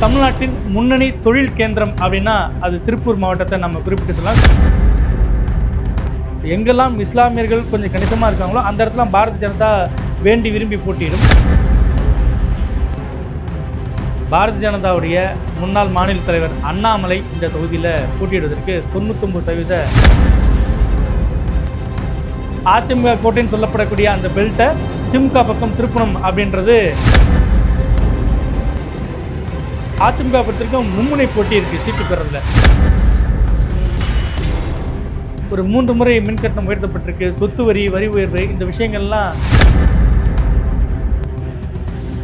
தமிழ்நாட்டின் முன்னணி தொழில் கேந்திரம் அப்படின்னா அது திருப்பூர் மாவட்டத்தை நம்ம குறிப்பிட்டு சொல்லலாம். எங்கெல்லாம் இஸ்லாமியர்கள் கொஞ்சம் கணிசமாக இருக்காங்களோ அந்த இடத்துல பாரதிய ஜனதா வேண்டி விரும்பி போட்டியிடும். பாரதிய ஜனதாவுடைய முன்னாள் மாநில தலைவர் அண்ணாமலை இந்த தொகுதியில் போட்டியிடுவதற்கு தொண்ணூத்தொம்பது சதவீத அதிமுக கோட்டைன்னு சொல்லப்படக்கூடிய அந்த பெல்ட்டை திமுக பக்கம் திருப்பணம் அப்படின்றது அதிமுக பொறுத்திருக்கும் மும்முனை போட்டி இருக்கு சீட்டு பெறல ஒரு மூன்று முறை மின் கட்டணம் உயர்த்தப்பட்டிருக்கு சொத்து வரி வரி உயர்வு இந்த விஷயங்கள்லாம்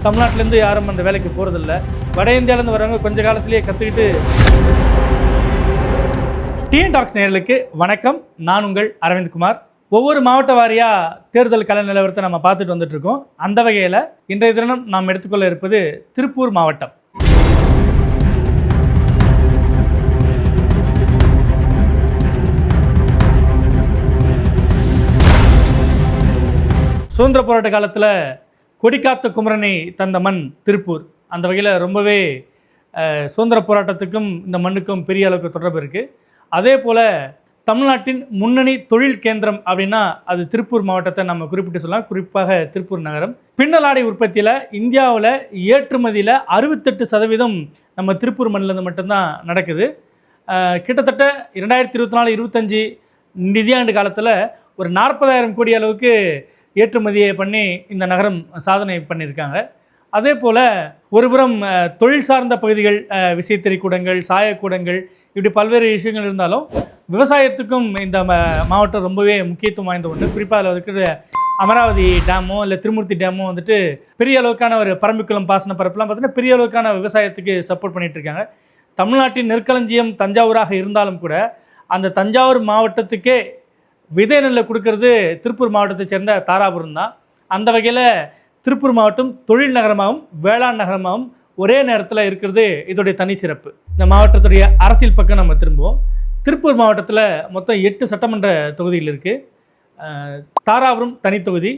தமிழ்நாட்டிலேருந்து யாரும் அந்த வேலைக்கு போகிறதில்ல வட இந்தியாவிலேருந்து வரவங்க கொஞ்ச காலத்திலேயே கற்றுக்கிட்டு டிஎன் டாக்ஸ் நேர்களுக்கு வணக்கம். நான் உங்கள் அரவிந்த் குமார். ஒவ்வொரு மாவட்ட வாரியாக தேர்தல் கல நிலவரத்தை நம்ம பார்த்துட்டு வந்துட்டுருக்கோம் அந்த வகையில் இன்றைய தினம் நாம் எடுத்துக்கொள்ள இருப்பது திருப்பூர் மாவட்டம். சுதந்திர போராட்ட காலத்தில் கொடிக்காத்த குமரனை தந்த மண் திருப்பூர். அந்த வகையில் ரொம்பவே சுதந்திர போராட்டத்துக்கும் இந்த மண்ணுக்கும் பெரிய அளவுக்கு தொடர்பு இருக்குது அதே போல் தமிழ்நாட்டின் முன்னணி தொழில் கேந்திரம் அப்படின்னா அது திருப்பூர் மாவட்டத்தை நம்ம குறிப்பிட்டு சொல்லலாம். குறிப்பாக திருப்பூர் நகரம். பின்னலாடை உற்பத்தியில் இந்தியாவில் ஏற்றுமதியில் அறுபத்தெட்டு சதவீதம் நம்ம திருப்பூர் மண்ணிலேருந்து மட்டும்தான் நடக்குது. கிட்டத்தட்ட இரண்டாயிரத்தி இருபத்தி நாலு இருபத்தஞ்சி நிதியாண்டு காலத்தில் ஒரு நாற்பதாயிரம் கோடி அளவுக்கு ஏற்றுமதியை பண்ணி இந்த நகரம் சாதனை பண்ணியிருக்காங்க. அதே போல் ஒருபுறம் தொழில் சார்ந்த பகுதிகள் விசைத்திரை கூடங்கள் சாயக்கூடங்கள் இப்படி பல்வேறு விஷயங்கள் இருந்தாலும் விவசாயத்துக்கும் இந்த மாவட்டம் ரொம்பவே முக்கியத்துவம் வாய்ந்த ஒன்று. குறிப்பாக அதில் இருக்கிற அமராவதி டேமோ இல்லை திருமூர்த்தி டேமோ வந்துட்டு பெரிய அளவுக்கான ஒரு பரம்பிக்குளம் பாசன பரப்புலாம் பார்த்தீங்கன்னா பெரிய அளவுக்கான விவசாயத்துக்கு சப்போர்ட் பண்ணிகிட்டு இருக்காங்க தமிழ்நாட்டின் நெற்களஞ்சியம் தஞ்சாவூராக இருந்தாலும் கூட அந்த தஞ்சாவூர் மாவட்டத்துக்கே விதை நெல்லை கொடுக்கறது திருப்பூர் மாவட்டத்தை சேர்ந்த தாராபுரம் தான். அந்த வகையில் திருப்பூர் மாவட்டம் தொழில் நகரமாகவும் வேளாண் நகரமாகவும் ஒரே நேரத்தில் இருக்கிறது இதோடைய தனி சிறப்பு. இந்த மாவட்டத்துடைய அரசியல் பக்கம் நம்ம திரும்புவோம். திருப்பூர் மாவட்டத்தில் மொத்தம் எட்டு சட்டமன்ற தொகுதிகள் இருக்குது தாராபுரம் தனித்தொகுதி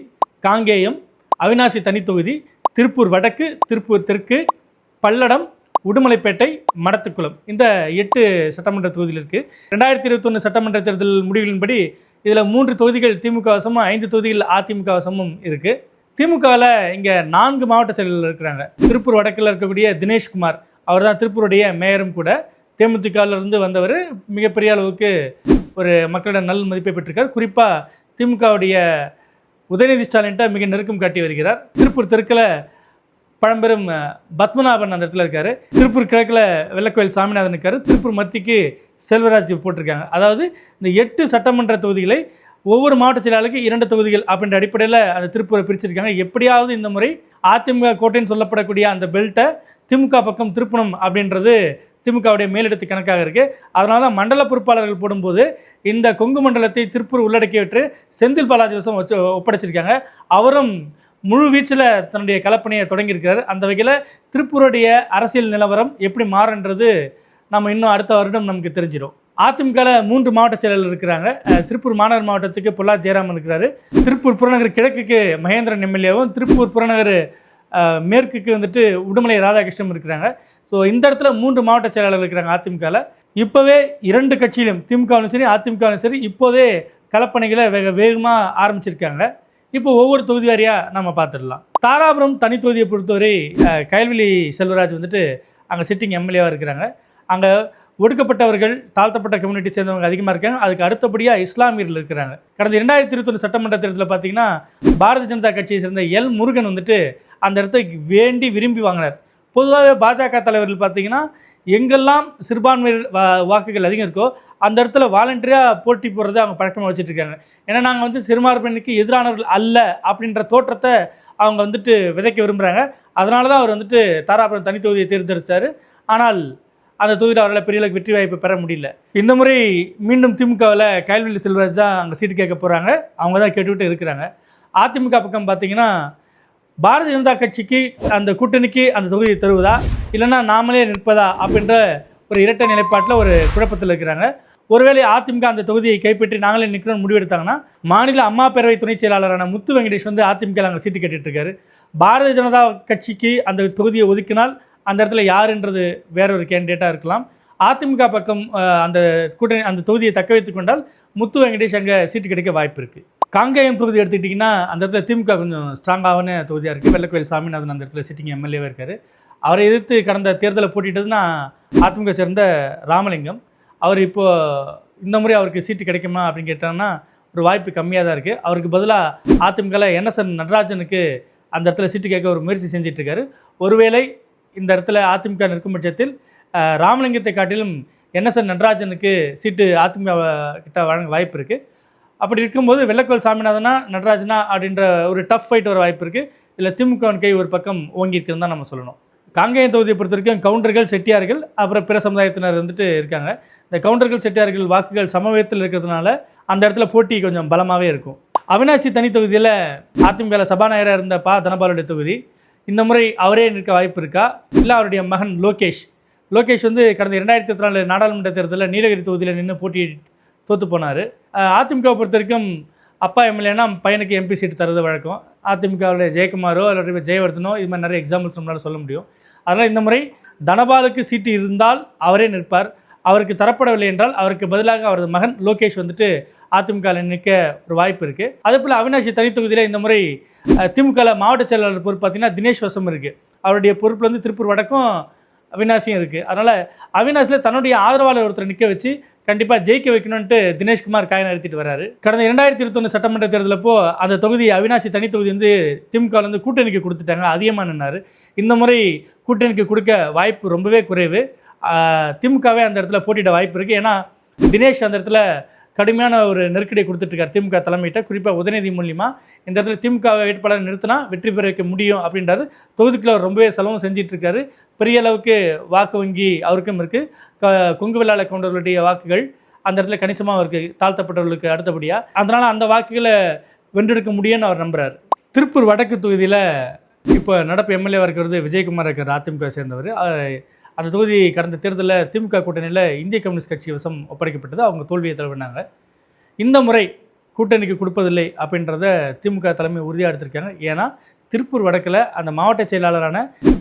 காங்கேயம் அவினாசி தனித்தொகுதி திருப்பூர் வடக்கு திருப்பூர் தெற்கு பல்லடம் உடுமலைப்பேட்டை மடத்துக்குளம். இந்த எட்டு சட்டமன்ற தொகுதியில் இருக்குது ரெண்டாயிரத்தி இருபத்தொன்று சட்டமன்ற தேர்தல் முடிவுகளின்படி இதில் மூன்று தொகுதிகள் திமுக வசமும் ஐந்து தொகுதிகள் அதிமுக வசமும் இருக்குது திமுகவில் இங்கே நான்கு மாவட்ட செயலர்கள் இருக்கிறாங்க. திருப்பூர் வடக்கில் இருக்கக்கூடிய தினேஷ்குமார் அவர் தான் திருப்பூருடைய மேயரும் கூட. தேமுதிகலிருந்து வந்தவர் மிகப்பெரிய அளவுக்கு ஒரு மக்களிடம் நல் மதிப்பை பெற்றிருக்கார். குறிப்பாக திமுகவுடைய உதயநிதி ஸ்டாலின்ட்ட மிக நெருக்கம் காட்டி வருகிறார். திருப்பூர் தெற்கில் பழம்பெரும் பத்மநாபன் அந்த இடத்துல இருக்காரு. திருப்பூர் கிழக்கில் வெள்ளக்கோயில் சாமிநாதன் இருக்காரு. திருப்பூர் மத்திக்கு செல்வராஜ் போட்டிருக்காங்க. அதாவது இந்த எட்டு சட்டமன்ற தொகுதிகளை ஒவ்வொரு மாவட்ட செயலாளருக்கு இரண்டு தொகுதிகள் அப்படின்ற அடிப்படையில் அந்த திருப்பூரை பிரிச்சிருக்காங்க. எப்படியாவது இந்த முறை அதிமுக கோட்டைன்னு சொல்லப்படக்கூடிய அந்த பெல்ட்டை திமுக பக்கம் திருப்பணும் அப்படின்றது திமுகவுடைய மேலிடத்து கணக்காக இருக்குது அதனால தான் மண்டல பொறுப்பாளர்கள் போடும்போது இந்த கொங்கு மண்டலத்தை திருப்பூர் உள்ளடக்கிவிட்டு செந்தில் பாலாஜி வசம் வச்சு ஒப்படைச்சிருக்காங்க. அவரும் முழு வீச்சில் தன்னுடைய கலப்பணியை தொடங்கியிருக்கிறார். அந்த வகையில் திருப்பூருடைய அரசியல் நிலவரம் எப்படி மாறுன்றது நம்ம இன்னும் அடுத்த வருடம் நமக்கு தெரிஞ்சிடும் அதிமுகவில் மூன்று மாவட்ட செயலாளர் இருக்கிறாங்க. திருப்பூர் மாநகர் மாவட்டத்துக்கு பொல்லா ஜெயராமன் இருக்கிறாரு. திருப்பூர் புறநகர் கிழக்குக்கு மகேந்திரன் எம்எல்ஏவும் திருப்பூர் புறநகர் மேற்குக்கு வந்துட்டு உடுமலை ராதாகிருஷ்ணன் இருக்கிறாங்க. ஸோ இந்த இடத்துல மூன்று மாவட்ட செயலாளர் இருக்கிறாங்க அதிமுகவில் இப்போவே இரண்டு கட்சியிலும் திமுகவிலும் சரி அதிமுகவும் சரி இப்போதே கலப்பணிகளை வேக வேகமாக ஆரம்பிச்சிருக்காங்க. இப்போ ஒவ்வொரு தொகுதி வாரியாக நம்ம பார்த்துடலாம். தாராபுரம் தனி தொகுதியை பொறுத்தவரை கயல்விழி செல்வராஜ் வந்துட்டு அங்கே சிட்டிங் எம்எல்ஏவாக இருக்கிறாங்க. அங்கே ஒடுக்கப்பட்டவர்கள் தாழ்த்தப்பட்ட கம்யூனிட்டி சேர்ந்தவங்க அதிகமாக இருக்காங்க. அதுக்கு அடுத்தபடியாக இஸ்லாமியர்கள் இருக்கிறாங்க. கடந்த இரண்டாயிரத்தி இருபத்தொன்று சட்டமன்ற தேர்தலில் பார்த்தீங்கன்னா பாரதிய ஜனதா கட்சியை சேர்ந்த எல் முருகன் வந்துட்டு அந்த இடத்தை வேண்டி விரும்பி வாங்கினார். பொதுவாகவே பாஜக தலைவர்கள் பார்த்தீங்கன்னா எங்கெல்லாம் சிறுபான்மையர் வாக்குகள் அதிகம் இருக்கோ அந்த இடத்துல வாலண்டரியாக போட்டி போடுறதை அவங்க பழக்கமாக வச்சுட்ருக்காங்க ஏன்னா நாங்கள் வந்து சிறுபான்மையினருக்கு எதிரானவர்கள் அல்ல அப்படின்ற தோற்றத்தை அவங்க வந்துட்டு விதைக்க விரும்புகிறாங்க அதனால தான் அவர் வந்துட்டு தாராபுரம் தனி தொகுதியை தேர்ந்தெடுத்தார். ஆனால் அந்த தொகுதியில் அவரால் பெரிய அளவுக்கு வெற்றி வாய்ப்பை பெற முடியல. இந்த முறை மீண்டும் திமுகவில் கயல்வெளி செல்வராஜ் தான் அங்கே சீட்டு கேட்க போகிறாங்க அவங்க தான் கேட்டுக்கிட்டு இருக்கிறாங்க. அதிமுக பக்கம் பார்த்தீங்கன்னா பாரதிய ஜனதா கட்சிக்கு அந்த கூட்டணிக்கு அந்த தொகுதியை தருவதா? இல்லைன்னா நாமளே நிற்பதா? அப்படின்ற ஒரு இரட்டை நிலைப்பாட்டில் ஒரு குழப்பத்தில் இருக்கிறாங்க. ஒருவேளை அதிமுக அந்த தொகுதியை கைப்பற்றி நாங்களே நிற்கிறோம் முடிவெடுத்தாங்கன்னா மாநில அம்மா பேரவை துணைச் செயலாளரான முத்து வெங்கடேஷ் வந்து அதிமுக அங்கே சீட்டு கேட்டுட்டு இருக்காரு பாரதிய ஜனதா கட்சிக்கு அந்த தொகுதியை ஒதுக்கினால் அந்த இடத்துல யாருன்றது வேற ஒரு கேண்டிடேட்டாக இருக்கலாம். அதிமுக பக்கம் அந்த கூட்டணி அந்த தொகுதியை தக்க வைத்துக்கொண்டால் முத்து வெங்கடேஷ் அங்கே சீட்டு கிடைக்க வாய்ப்பு இருக்குது காங்கேயம் தொகுதி எடுத்துக்கிட்டிங்கன்னா அந்த இடத்துல திமுக கொஞ்சம் ஸ்ட்ராங்காகவே தொகுதியாக இருக்குது வெள்ளக்கோயில் சாமிநாதன் அந்த இடத்துல சிட்டிங் எம்எல்ஏவாக இருக்கார். அவரை எதிர்த்து கடந்த தேர்தலை போட்டிட்டதுன்னா அதிமுக சேர்ந்த ராமலிங்கம். அவர் இப்போது இந்த முறை அவருக்கு சீட்டு கிடைக்குமா அப்படின்னு கேட்டாங்கன்னா ஒரு வாய்ப்பு கம்மியாக தான் இருக்குது அவருக்கு பதிலாக அதிமுகவில் என்எஸ்என் நடராஜனுக்கு அந்த இடத்துல சீட்டு கேட்க ஒரு முயற்சி செஞ்சிட்ருக்காரு ஒருவேளை இந்த இடத்துல அதிமுக நிற்கும் பட்சத்தில் ராமலிங்கத்தை காட்டிலும் என்எஸ்என் நடராஜனுக்கு சீட்டு அதிமுக கிட்ட வழங்க வாய்ப்பு இருக்குது அப்படி இருக்கும்போது வெள்ளக்கோல் சாமிநாதனா நடராஜனா அப்படின்ற ஒரு டஃப் ஃபைட் வர வாய்ப்பு இருக்குது இல்லை திமுகவின் கை ஒரு பக்கம் ஓங்கியிருக்குன்னு தான் நம்ம சொல்லணும். காங்கேயம் தொகுதியை பொறுத்த வரைக்கும் கவுண்டர்கள் செட்டியார்கள் அப்புறம் பிற சமுதாயத்தினர் வந்துட்டு இருக்காங்க. இந்த கவுண்டர்கள் செட்டியார்கள் வாக்குகள் சமவயத்தில் இருக்கிறதுனால அந்த இடத்துல போட்டி கொஞ்சம் பலமாகவே இருக்கும். அவினாசி தனி தொகுதியில் அதிமுக சபாநாயகராக இருந்த பா. தனபாலுடைய தொகுதி. இந்த முறை அவரே நிற்க வாய்ப்பு இருக்கா? இல்லை அவருடைய மகன் லோகேஷ். லோகேஷ் வந்து கடந்த இரண்டாயிரத்தி இருபத்தி நாலு நாடாளுமன்ற தேர்தலில் நீலகிரி தொகுதியில் நின்று போட்டி தோற்று போனார். அதிமுக பொறுத்த வரைக்கும் அப்பா எம்எல்ஏனா பையனுக்கு எம்பி சீட்டு தரது வழக்கம். அதிமுகவுடைய ஜெயக்குமாரோ அல்லது ஜெயவர்தனோ இது மாதிரி நிறைய எக்ஸாம்பிள்ஸ் நம்மளால் சொல்ல முடியும். அதனால் இந்த முறை தனபாலுக்கு சீட்டு இருந்தால் அவரே நிற்பார். அவருக்கு தரப்படவில்லை என்றால் அவருக்கு பதிலாக அவரது மகன் லோகேஷ் வந்துட்டு அதிமுகவில் நிற்க ஒரு வாய்ப்பு இருக்குது அதே போல் அவினாஷி தனி தொகுதியில் இந்த முறை திமுகவில் மாவட்ட செயலாளர் பொறுப்பு பார்த்தீங்கன்னா தினேஷ் வசம் இருக்குது அவருடைய பொறுப்பில் வந்து திருப்பூர் வடக்கும் அவினாசியும் இருக்குது அதனால் அவினாஷில் தன்னுடைய ஆதரவாளர் ஒருத்தர் நிற்க வச்சு கண்டிப்பாக ஜெயிக்க வைக்கணும்ட்டு தினேஷ்குமார் காய நடத்திட்டு வராரு. கடந்த இரண்டாயிரத்தி இருபத்தொன்று சட்டமன்ற தேர்தலப்போ அந்த தொகுதி அவினாசி தனி தொகுதி வந்து திமுகவில் வந்து கூட்டணிக்கு கொடுத்துட்டாங்க. அதிகமாக நின்னார் இந்த முறை கூட்டணிக்கு கொடுக்க வாய்ப்பு ரொம்பவே குறைவு. திமுகவே அந்த இடத்துல போட்டியிட வாய்ப்பு இருக்குது ஏன்னா தினேஷ் அந்த இடத்துல கடுமையான ஒரு நெருக்கடியை கொடுத்துட்ருக்கார் திமுக தலைமையிட்ட. குறிப்பாக உதயநிதி மூலியமாக இந்த இடத்துல திமுக வேட்பாளர் நிறுத்தினா வெற்றி பெற வைக்க முடியும் அப்படின்றாரு. தொகுதிக்குள்ள அவர் ரொம்பவே செலவும் செஞ்சிட்ருக்காரு. பெரிய அளவுக்கு வாக்கு வங்கி அவருக்கும் இருக்குது க கொங்கு வெள்ளாள கவுண்டர்களுடைய வாக்குகள் அந்த இடத்துல கணிசமாக இருக்குது தாழ்த்தப்பட்டவர்களுக்கு அடுத்தபடியாக அதனால் அந்த வாக்குகளை வென்றெடுக்க முடியும்னு அவர் நம்புகிறார் திருப்பூர் வடக்கு தொகுதியில் இப்போ நடப்பு எம்எல்ஏவாக இருக்கிறது விஜயகுமார் இருக்கிற அதிமுக சேர்ந்தவர். அந்த தொகுதி கடந்த தேர்தலில் திமுக கூட்டணியில் இந்திய கம்யூனிஸ்ட் கட்சி வசம் ஒப்படைக்கப்பட்டது. அவங்க தோல்வியை தழுவினாங்க. இந்த முறை கூட்டணிக்கு கொடுப்பதில்லை அப்படின்றத திமுக தலைமை உறுதியாக எடுத்திருக்காங்க. ஏன்னா திருப்பூர் வடக்கில் அந்த மாவட்ட செயலாளரான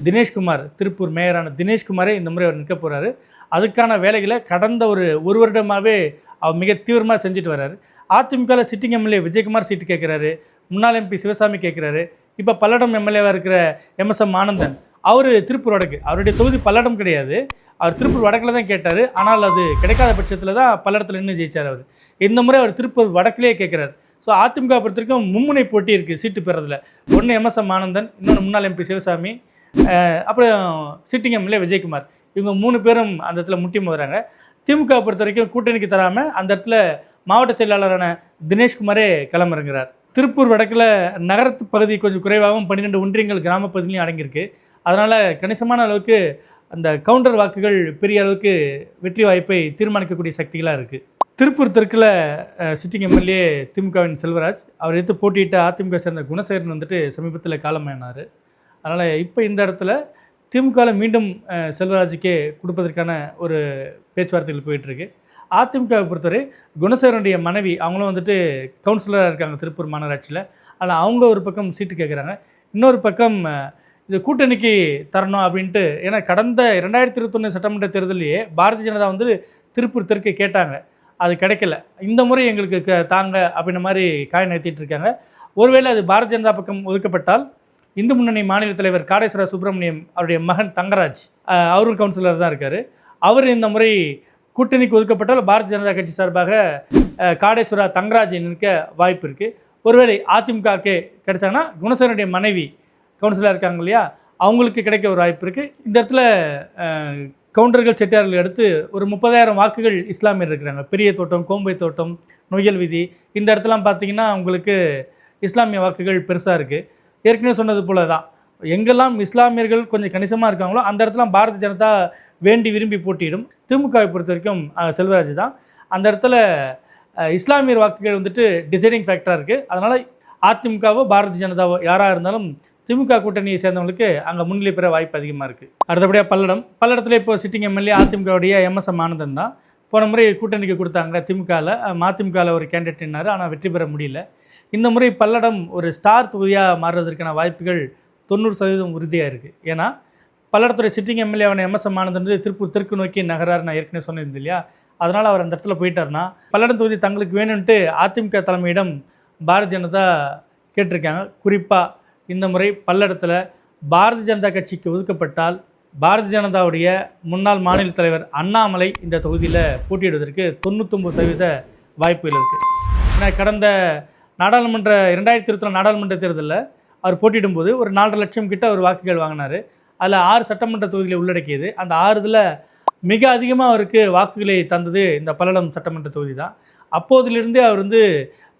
தினேஷ்குமார் திருப்பூர் மேயரான தினேஷ்குமாரே இந்த முறை அவர் நிற்க போகிறாரு அதுக்கான வேலைகளை கடந்த ஒரு ஒரு வருடமாகவே அவர் மிக தீவிரமாக செஞ்சுட்டு வர்றாரு அதிமுகவில் சிட்டிங் எம்எல்ஏ விஜயகுமார் சீட்டு கேட்குறாரு. முன்னாள் எம்பி சிவசாமி கேட்குறாரு. இப்போ பல்லடம் எம்எல்ஏவாக இருக்கிற எம்எஸ்எம் ஆனந்தன் அவர் திருப்பூர் வடக்கு. அவருடைய தொகுதி பல்லடம் கிடையாது. அவர் திருப்பூர் வடக்கில் தான் கேட்டார். ஆனால் அது கிடைக்காத பட்சத்தில் தான் பல்லடத்தில் நின்று ஜெயிச்சார் அவர். இந்த முறை அவர் திருப்பூர் வடக்கிலேயே கேட்குறாரு ஸோ அதிமுக பொறுத்திருக்கும் மும்முனை போட்டி இருக்குது சீட்டு பெறதில். ஒன்று எம்எஸ்எம் ஆனந்தன் இன்னொன்று முன்னாள் எம்பி சிவசாமி அப்புறம் சிட்டிங் எம்எல்ஏ விஜயகுமார். இவங்க மூணு பேரும் அந்த இடத்துல முட்டி மோதுறாங்க. திமுக பொறுத்த வரைக்கும் கூட்டணிக்கு தராமல் அந்த இடத்துல மாவட்ட செயலாளரான தினேஷ்குமாரே களமிறங்குறார். திருப்பூர் வடக்கில் நகரத்து பகுதி கொஞ்சம் குறைவாகவும் பன்னிரெண்டு ஒன்றியங்கள் கிராம பகுதியிலையும் அடங்கியிருக்கு. அதனால் கணிசமான அளவுக்கு அந்த கவுண்டர் வாக்குகள் பெரிய அளவுக்கு வெற்றி வாய்ப்பை தீர்மானிக்கக்கூடிய சக்திகளாக இருக்குது திருப்பூர் தெற்கில் சிட்டிங் எம்எல்ஏ திமுகவின் செல்வராஜ் அவர் எடுத்து போட்டியிட்ட அதிமுக சேர்ந்த குணசேகரன் வந்துட்டு சமீபத்தில் காலமானார் அதனால் இப்போ இந்த இடத்துல திமுகவில் மீண்டும் செல்வராஜுக்கே கொடுப்பதற்கான ஒரு பேச்சுவார்த்தைகள் போயிட்டுருக்கு அதிமுகவை பொறுத்தவரை குணசேகரனுடைய மனைவி அவங்களும் வந்துட்டு கவுன்சிலராக இருக்காங்க திருப்பூர் மாநகராட்சியில். ஆனால் அவங்க ஒரு பக்கம் சீட்டு கேட்குறாங்க இன்னொரு பக்கம் இது கூட்டணிக்கு தரணும் அப்படின்ட்டு ஏன்னா கடந்த ரெண்டாயிரத்தி இருபத்தொன்று சட்டமன்ற தேர்தலையே பாரதிய ஜனதா வந்து திருப்பூர் தெற்கு கேட்டாங்க. அது கிடைக்கல. இந்த முறை எங்களுக்கு க- தாங்க அப்படின்ற மாதிரி காய் நிறுத்திட்டு இருக்காங்க. ஒருவேளை அது பாரதிய ஜனதா பக்கம் ஒதுக்கப்பட்டால் இந்து முன்னணி மாநில தலைவர் காடேஸ்வர சுப்பிரமணியம் அவருடைய மகன் தங்கராஜ் அவரும் கவுன்சிலர் தான் இருக்கார். அவர் இந்த முறை கூட்டணிக்கு ஒதுக்கப்பட்டால் பாரதிய ஜனதா கட்சி சார்பாக காடேஸ்வரா தங்கராஜ் நிற்க வாய்ப்பு இருக்குது ஒருவேளை அதிமுகக்கு கிடைச்சாங்கன்னா குணசேனுடைய மனைவி கவுன்சிலராக இருக்காங்க இல்லையா? அவங்களுக்கு கிடைக்க ஒரு வாய்ப்பு இருக்குது இந்த இடத்துல கவுண்டர்கள் செட்டியார்கள் அடுத்து ஒரு முப்பதாயிரம் வாக்குகள் இஸ்லாமியர் இருக்கிறாங்க. பெரிய தோட்டம் கோம்பை தோட்டம் நொயல் விதி. இந்த இடத்துலாம் பார்த்தீங்கன்னா அவங்களுக்கு இஸ்லாமிய வாக்குகள் பெருசாக இருக்குது ஏற்கனவே சொன்னது போல தான் எங்கெல்லாம் இஸ்லாமியர்கள் கொஞ்சம் கணிசமாக இருக்காங்களோ அந்த இடத்துல பாரதிய ஜனதா வேண்டி விரும்பி போட்டியிடும். திமுகவை பொறுத்த வரைக்கும் செல்வராஜ் தான். அந்த இடத்துல இஸ்லாமியர் வாக்குகள் வந்துட்டு டிசைடிங் ஃபேக்டராக இருக்குது அதனால் அதிமுகவோ பாரதிய ஜனதாவோ யாராக இருந்தாலும் திமுக கூட்டணியை சேர்ந்தவங்களுக்கு அங்கே முன்னிலை பெற வாய்ப்பு அதிகமாக இருக்குது அடுத்தபடியாக பல்லடம். பல்லடத்தில் இப்போ சிட்டிங் எம்எல்ஏ அதிமுகவுடைய எம்எஸ்எம் ஆனந்தன் தான். போன முறை கூட்டணிக்கு கொடுத்தாங்க திமுகவில் மதிமுகவில் ஒரு கேண்டிடேட் ஆனால் வெற்றி பெற முடியல. இந்த முறை பல்லடம் ஒரு ஸ்டார் தொகுதியாக மாறுவதற்கான வாய்ப்புகள் தொண்ணூறு சதவீதம் உறுதியாக இருக்குது ஏன்னா பல்லடத்துறை சிட்டிங் எம்எல்ஏவான எம்எஸ் ஆனந்த் திருப்பூர் தெற்கு நோக்கி நகரார் நான் ஏற்கனவே சொன்னேன் இல்லையா? அதனால் அவர் அந்த இடத்துல போயிட்டார்னா பல்லடம் தொகுதி தங்களுக்கு வேணும்ன்ட்டு அதிமுக தலைமையிடம் பாரதிய ஜனதா கேட்டிருக்காங்க. குறிப்பாக இந்த முறை பல்லடத்தில் பாரதிய ஜனதா கட்சிக்கு ஒதுக்கப்பட்டால் பாரதிய ஜனதாவுடைய முன்னாள் மாநில தலைவர் அண்ணாமலை இந்த தொகுதியில் போட்டியிடுவதற்கு தொண்ணூத்தொம்பது சதவீத வாய்ப்புகள் இருக்குது ஏன்னா கடந்த நாடாளுமன்ற இரண்டாயிரத்தி இருபத்தி நாடாளுமன்ற தேர்தலில் அவர் போட்டியிடும்போது ஒரு நாலரை லட்சம் கிட்ட அவர் வாக்குகள் வாங்கினார். அதில் ஆறு சட்டமன்ற தொகுதியில் உள்ளடக்கியது. அந்த ஆறு இதில் மிக அதிகமாக அவருக்கு வாக்குகளை தந்தது இந்த பல்லடம் சட்டமன்ற தொகுதி தான் அப்போதிலிருந்தே அவர் வந்து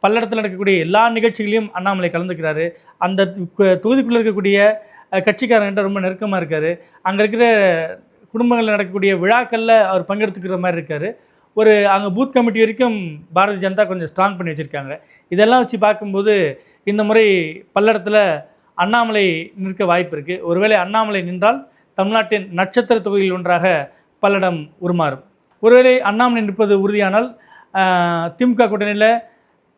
பல்லடத்தில் நடக்கக்கூடிய எல்லா நிகழ்ச்சிகளையும் அண்ணாமலை கலந்துக்கிறாரு. அந்த தொகுதிக்குள்ளே இருக்கக்கூடிய கட்சிக்காரங்கிட்ட ரொம்ப நெருக்கமாக இருக்கார். அங்கே இருக்கிற குடும்பங்களில் நடக்கக்கூடிய விழாக்களில் அவர் பங்கெடுத்துக்கிற மாதிரி இருக்கார். ஒரு அங்கே பூத் கமிட்டி வரைக்கும் பாரதிய ஜனதா கொஞ்சம் ஸ்ட்ராங் பண்ணி வச்சுருக்காங்க. இதெல்லாம் வச்சு பார்க்கும்போது இந்த முறை பல்லடத்தில் அண்ணாமலை நிற்க வாய்ப்பு இருக்குது ஒருவேளை அண்ணாமலை நின்றால் தமிழ்நாட்டின் நட்சத்திர தொகுதியில் ஒன்றாக பல்லடம் உருமாறும். ஒருவேளை அண்ணாமலை நிற்பது உறுதியானால் திமுக கூட்டணியில்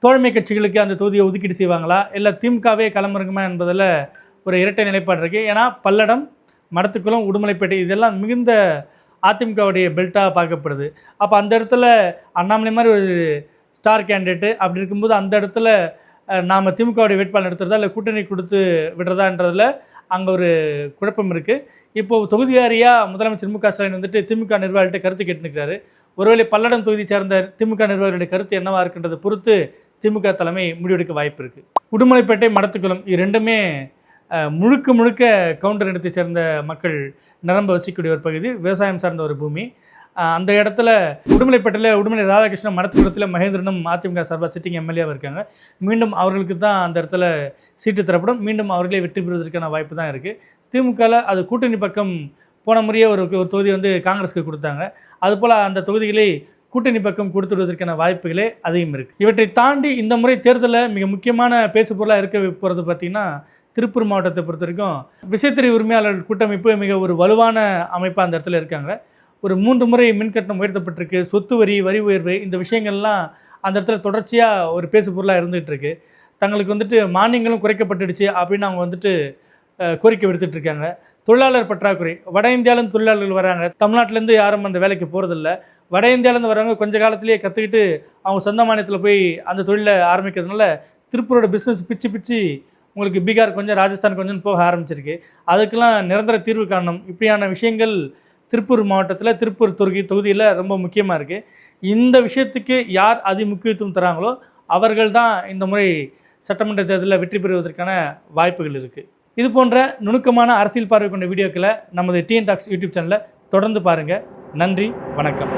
தோழமை கட்சிகளுக்கு அந்த தொகுதியை ஒதுக்கீடு செய்வாங்களா? இல்லை திமுகவே களமிறங்குமா என்பதில் ஒரு இரட்டை நிலைப்பாடு இருக்குது ஏன்னா பல்லடம் மடத்துக்குளம் உடுமலைப்பேட்டை இதெல்லாம் மிகுந்த அதிமுகவுடைய பெல்ட்டாக பார்க்கப்படுது. அப்போ அந்த இடத்துல அண்ணாமலை மாதிரி ஒரு ஸ்டார் கேண்டிடேட்டு அப்படி இருக்கும்போது அந்த இடத்துல நாம் திமுகவுடைய வேட்பாளர் நிறுத்துறதா இல்லை கூட்டணி கொடுத்து விடுறதான்றதில் அங்கே ஒரு குழப்பம் இருக்குது இப்போது தொகுதியாரியாக முதலமைச்சர் மு க ஸ்டாலின் வந்துட்டு திமுக நிர்வாகிகிட்ட கருத்து கேட்டுருக்கிறாரு ஒருவேளை பல்லடம் தொகுதி சேர்ந்த திமுக நிர்வாகிகளுடைய கருத்து என்னவா இருக்கின்றதை பொறுத்து திமுக தலைமை முடிவெடுக்க வாய்ப்பு இருக்குது உடுமலைப்பேட்டை மடத்துக்குளம் இது ரெண்டுமே முழுக்க முழுக்க கவுண்டர் இடத்தை சேர்ந்த மக்கள் நிரம்ப வசிக்கக்கூடிய ஒரு பகுதி விவசாயம் சார்ந்த ஒரு பூமி. அந்த இடத்துல உடுமலைப்பேட்டையில் உடுமலை ராதாகிருஷ்ணன் மடத்துக்குளத்தில் மகேந்திரனும் அதிமுக சார்பாக சிட்டிங் எம்எல்ஏவாக இருக்காங்க. மீண்டும் அவர்களுக்கு தான் அந்த இடத்துல சீட்டு தரப்படும். மீண்டும் அவர்களே வெற்றி பெறுவதற்கான வாய்ப்பு தான் இருக்குது திமுகவில் அது கூட்டணி பக்கம் போன முறையே ஒரு ஒரு தொகுதி வந்து காங்கிரஸுக்கு கொடுத்தாங்க. அதுபோல் அந்த தொகுதிகளை கூட்டணி பக்கம் கொடுத்துடுவதற்கான வாய்ப்புகளே அதிகம் இருக்குது இவற்றை தாண்டி இந்த முறை தேர்தலில் மிக முக்கியமான பேசு பொருளாக இருக்க போகிறது பார்த்திங்கன்னா திருப்பூர் மாவட்டத்தை பொறுத்த வரைக்கும் விசைத்தறி உரிமையாளர்கள் கூட்டமைப்பு மிக ஒரு வலுவான அமைப்பாக அந்த இடத்துல இருக்காங்க. ஒரு மூன்று முறை மின்கட்டணம் உயர்த்தப்பட்டிருக்கு. சொத்து வரி வரி உயர்வு இந்த விஷயங்கள்லாம் அந்த இடத்துல தொடர்ச்சியாக ஒரு பேசு பொருளாக இருந்துகிட்டு இருக்கு. தங்களுக்கு வந்துட்டு மானியங்களும் குறைக்கப்பட்டுடுச்சு அப்படின்னு அவங்க வந்துட்டு கோரிக்கை விடுத்துட்டு இருக்காங்க. தொழிலாளர் பற்றாக்குறை. வட இந்தியாவிலேருந்து தொழிலாளர்கள் வராங்க. தமிழ்நாட்டிலேருந்து யாரும் அந்த வேலைக்கு போகிறதில்ல வட இந்தியாவிலேருந்து வரவங்க கொஞ்ச காலத்திலேயே கற்றுக்கிட்டு அவங்க சொந்த மாநிலத்தில் போய் அந்த தொழிலை ஆரம்பிக்கிறதுனால திருப்பூரோட பிஸ்னஸ் பிச்சு பிச்சு உங்களுக்கு பீகார் கொஞ்சம் ராஜஸ்தான் கொஞ்சம் போக ஆரம்பிச்சிருக்கு. அதுக்கெல்லாம் நிரந்தர தீர்வு காணணும். இப்படியான விஷயங்கள் திருப்பூர் மாவட்டத்தில் திருப்பூர் தொகுதி தொகுதியில் ரொம்ப முக்கியமாக இருக்குது இந்த விஷயத்துக்கு யார் அதி முக்கியத்துவம் தராங்களோ அவர்கள் தான் இந்த முறை சட்டமன்ற தேர்தலில் வெற்றி பெறுவதற்கான வாய்ப்புகள் இருக்குது இது போன்ற நுணுக்கமான அரசியல் பார்வை கொண்ட வீடியோக்களை நமது டிஎன் டாக்ஸ் யூடியூப் சேனலில் தொடர்ந்து பாருங்கள் நன்றி வணக்கம்.